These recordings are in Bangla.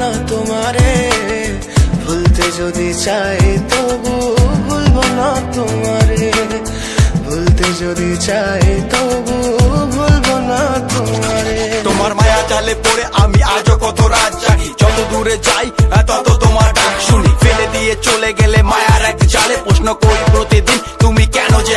না তোমারে। ভুলতে যদি চাই তবু ভুলবো না তোমারে। ভুলতে যদি চাই তবু ভুলবো না তোমারে। তোমার মায়া জালে পড়ে আমি আজও কত রাত জাগি। যত দূরে যাই তত তোমার ডাক শুনি। ফেলে দিয়ে চলে গেলে মায়ার এক জালে প্রশ্ন করি প্রতিদিন, তুমি কেন যে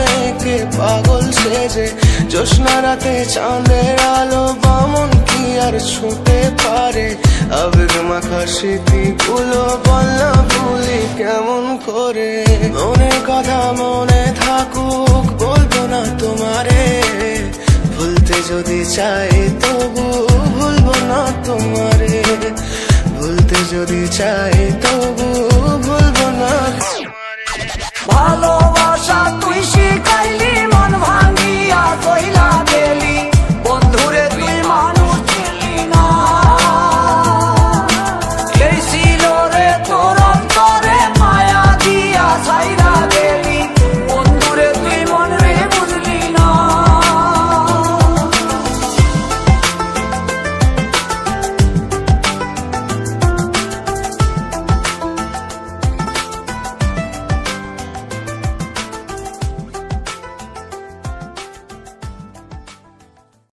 পাগল সেজে, জ্যোৎস্না রাতে চাঁদের আলো বামন কি আর ছুঁতে পারে? আবেগ মাখা স্মৃতিগুলো বললা ভুলি কেমন করে? মনের কথা মনে থাকুক, বলব না তোমারে। ভুলতে যদি চাই তবু ভুলবো না তোমারে। ভুলতে যদি চাই তবু